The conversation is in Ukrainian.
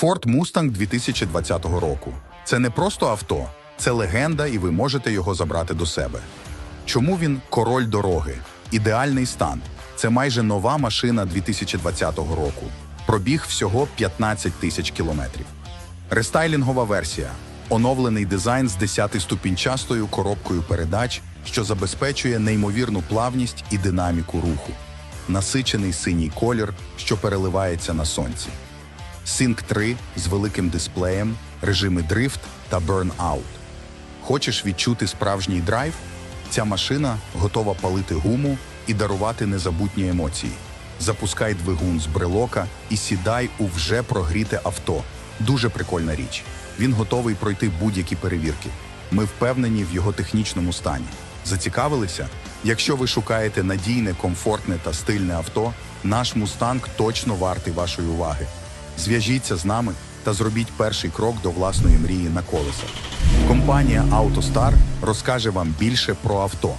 Ford Mustang 2020 року. Це не просто авто, це легенда, і ви можете його забрати до себе. Чому він король дороги? Ідеальний стан. Це майже нова машина 2020 року. Пробіг всього 15 тисяч кілометрів. Рестайлінгова версія. Оновлений дизайн з 10-ступінчастою коробкою передач, що забезпечує неймовірну плавність і динаміку руху. Насичений синій колір, що переливається на сонці. Sync 3 з великим дисплеєм, режими дрифт та burnout. Хочеш відчути справжній драйв? Ця машина готова палити гуму і дарувати незабутні емоції. Запускай двигун з брелока і сідай у вже прогріте авто. Дуже прикольна річ. Він готовий пройти будь-які перевірки. Ми впевнені в його технічному стані. Зацікавилися? Якщо ви шукаєте надійне, комфортне та стильне авто, наш мустанг точно вартий вашої уваги. Зв'яжіться з нами та зробіть перший крок до власної мрії на колесах. Компанія AutoStar розкаже вам більше про авто.